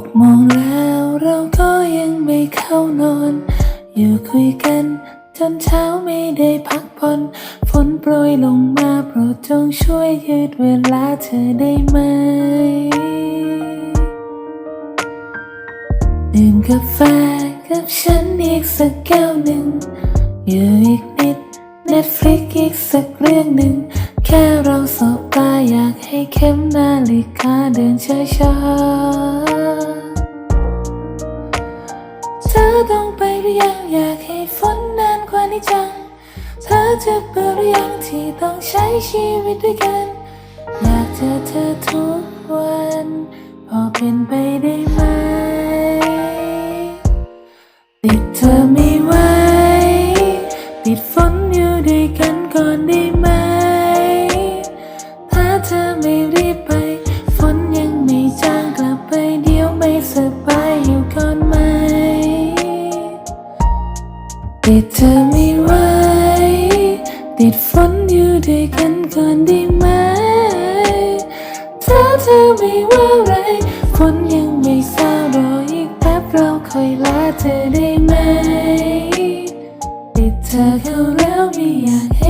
กโมงแล้วเราก็ยังไม่เข้านอน อยู่คุยกันจนเช้าไม่ได้พักผ่อนฝนโปรยลงมาโปรดจงช่วยยืดเวลาเธอได้ไหมดื่มกาแฟกับฉันอีกสักแก้วหนึ่ง อยู่อีกนิด Netflix อีกสักเรื่องหนึ่ง แค่เราสบตาอยากให้เข็มนาฬิกาเดินช้าๆ หรือยังอยากให้ฝนนานกว่านี้จัง เธอจะเบื่อหรือยังที่ต้องใช้ชีวิตด้วยกัน อยากเจอเธอทุกวัน พอเป็นไปได้ไหม ติดเธอไม่ไหวติดฝนอยู่ด้วยกันก่อนได้ไหม ถ้าเธอไม่รีบ ติดเธอไม่ไหวติดฝนอยู่ด้วยกันก่อนได้ไหม ถ้าเธอไม่ว่าไรฝนยังไม่ซารออีกแป๊บเราค่อยลาเธอได้ไหม ติดเธอเข้ากให